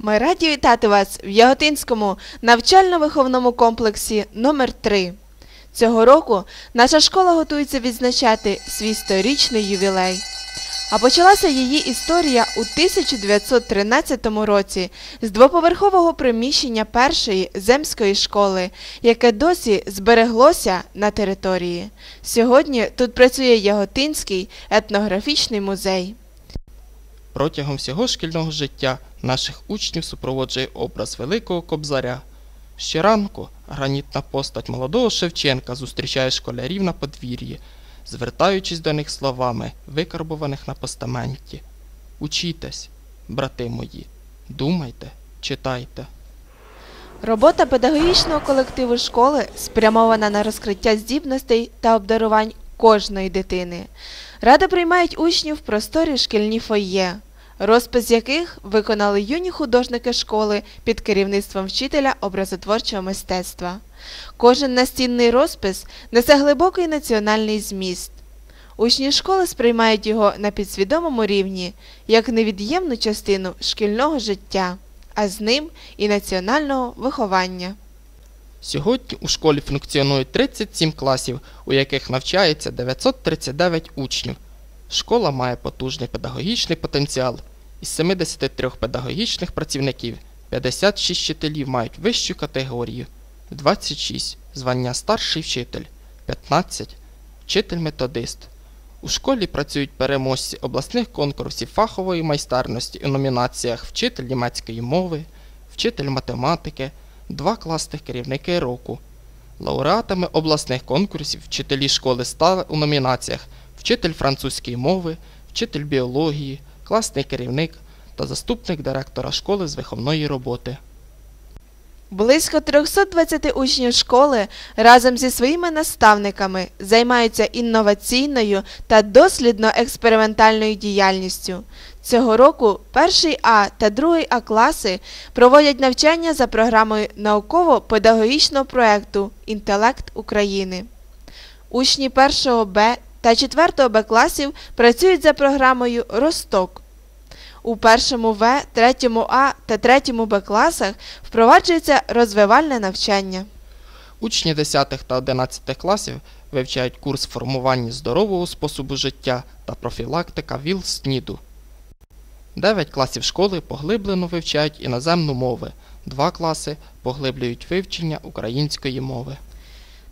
Ми раді вітати вас в Яготинському навчально-виховному комплексі номер 3 Цього року наша школа готується відзначати свій сторічний ювілей. А почалася її історія у 1913 році з двоповерхового приміщення першої земської школи, яке досі збереглося на території. Сьогодні тут працює Яготинський етнографічний музей. Протягом всього шкільного життя наших учнів супроводжує образ Великого Кобзаря. Щоранку гранітна постать молодого Шевченка зустрічає школярів на подвір'ї, звертаючись до них словами, викарбованих на постаменті. Учітесь, брати мої, думайте, читайте. Робота педагогічного колективу школи спрямована на розкриття здібностей та обдарувань кожної дитини. Рада приймають учнів в просторі шкільні фойє, розпис яких виконали юні художники школи під керівництвом вчителя образотворчого мистецтва. Кожен настінний розпис несе глибокий національний зміст. Учні школи сприймають його на підсвідомому рівні як невід'ємну частину шкільного життя, а з ним і національного виховання. Сьогодні у школі функціонує 37 класів, у яких навчається 939 учнів. Школа має потужний педагогічний потенціал. Із 73 педагогічних працівників 56 вчителів мають вищу категорію, 26 звання старший вчитель, 15 вчитель-методист. У школі працюють переможці обласних конкурсів фахової майстерності у номінаціях Вчитель німецької мови, вчитель математики, два класних керівники року. Лауреатами обласних конкурсів вчителі школи стали у номінаціях Вчитель французької мови, вчитель біології, класний керівник та заступник директора школи з виховної роботи. Близько 320 учнів школи разом зі своїми наставниками займаються інноваційною та дослідно-експериментальною діяльністю. Цього року перший А та другий А класи проводять навчання за програмою науково-педагогічного проєкту Інтелект України. Учні 1 Б та 4 Б класів працюють за програмою Росток. У першому В, третьому А та третьому Б класах впроваджується розвивальне навчання. Учні 10 та 11 класів вивчають курс формування здорового способу життя та профілактика ВІЛ-СНІДу. 9 класів школи поглиблено вивчають іноземну мови, 2 класи поглиблюють вивчення української мови.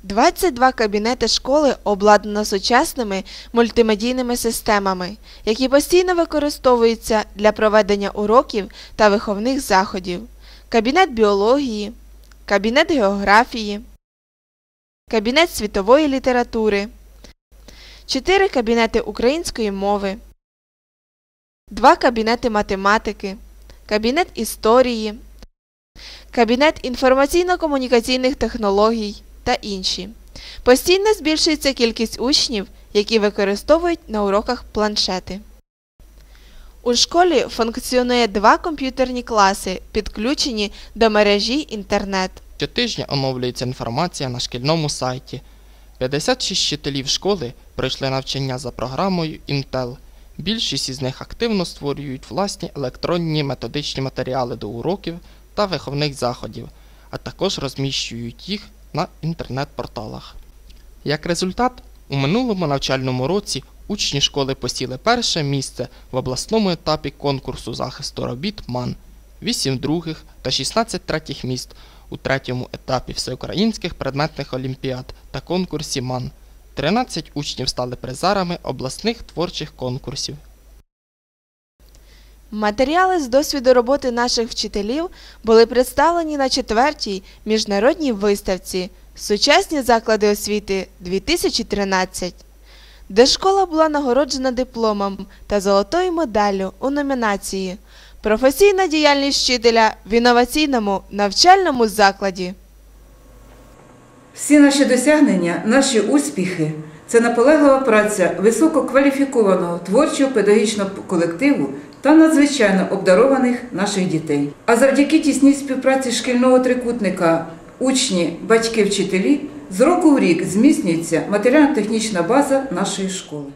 22 кабінети школи обладнано сучасними мультимедійними системами, які постійно використовуються для проведення уроків та виховних заходів. Кабінет біології, кабінет географії, кабінет світової літератури, 4 кабінети української мови, 2 кабінети математики, кабінет історії, кабінет інформаційно-комунікаційних технологій та інші. Постійно збільшується кількість учнів, які використовують на уроках планшети. У школі функціонує два комп'ютерні класи, підключені до мережі інтернет. Щотижня оновлюється інформація на шкільному сайті. 56 вчителів школи пройшли навчання за програмою Intel. Більшість із них активно створюють власні електронні методичні матеріали до уроків та виховних заходів, а також розміщують їх на інтернет-порталах. Як результат, у минулому навчальному році учні школи посіли перше місце в обласному етапі конкурсу захисту робіт МАН, 8 других та 16 третіх міст у третьому етапі всеукраїнських предметних олімпіад та конкурсі МАН. 13 учнів стали призерами обласних творчих конкурсів. Матеріали з досвіду роботи наших вчителів були представлені на четвертій міжнародній виставці Сучасні заклади освіти 2013, де школа була нагороджена дипломом та золотою медаллю у номінації Професійна діяльність вчителя в інноваційному навчальному закладі. Всі наші досягнення, наші успіхи це наполеглива праця висококваліфікованого творчого педагогічного колективу та надзвичайно обдарованих наших дітей. А завдяки тісній співпраці шкільного трикутника учні, батьки, вчителі з року в рік зміцнюється матеріально-технічна база нашої школи.